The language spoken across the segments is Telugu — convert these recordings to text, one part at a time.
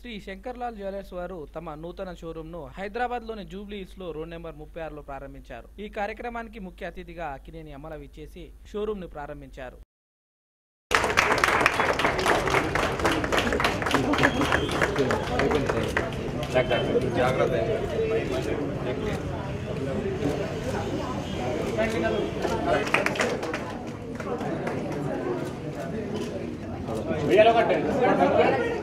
శ్రీ శంకర్లాల్ జ్యువెలర్స్ వారు తమ నూతన షోరూంను హైదరాబాద్లోని జూబ్లీస్లో రోడ్ నెంబర్ ముప్పై ఆరులో ప్రారంభించారు. ఈ కార్యక్రమానికి ముఖ్య అతిథిగా అకినేని అమల విచ్చేసి షోరూంను ప్రారంభించారు.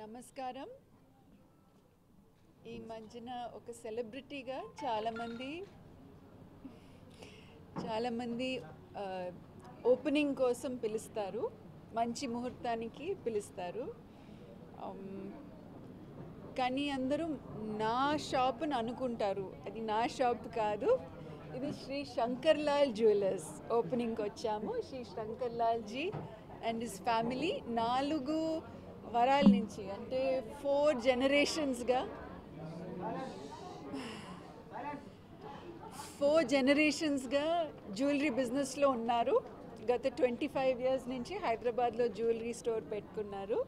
నమస్కారం. ఈ మధ్యన ఒక సెలబ్రిటీగా చాలామంది చాలామంది ఓపెనింగ్ కోసం పిలుస్తారు. మంచి ముహూర్తానికి పిలుస్తారు. కానీ అందరూ నా షాప్ని అనుకుంటారు. అది నా షాప్ కాదు. ఇది శ్రీ శంకర్లాల్ జ్యువెలర్స్ ఓపెనింగ్కి వచ్చాము. Shri Shankarlalji and his family నాలుగు వరాల నుంచి అంటే ఫోర్ జనరేషన్స్గా ఫోర్ జనరేషన్స్గా జ్యువెలరీ బిజినెస్లో ఉన్నారు. గత ట్వంటీ ఫైవ్ ఇయర్స్ నుంచి హైదరాబాద్లో జ్యువెలరీ స్టోర్ పెట్టుకున్నారు.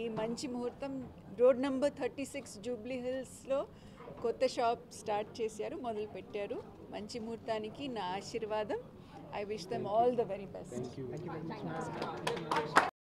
ఈ మంచి ముహూర్తం road number thirty six Jubilee హిల్స్లో కొత్త షాప్ స్టార్ట్ చేశారు మొదలు పెట్టారు మంచి ముహూర్తానికి నా ఆశీర్వాదం. I wish them all the very best. Thank you. Thank you very much.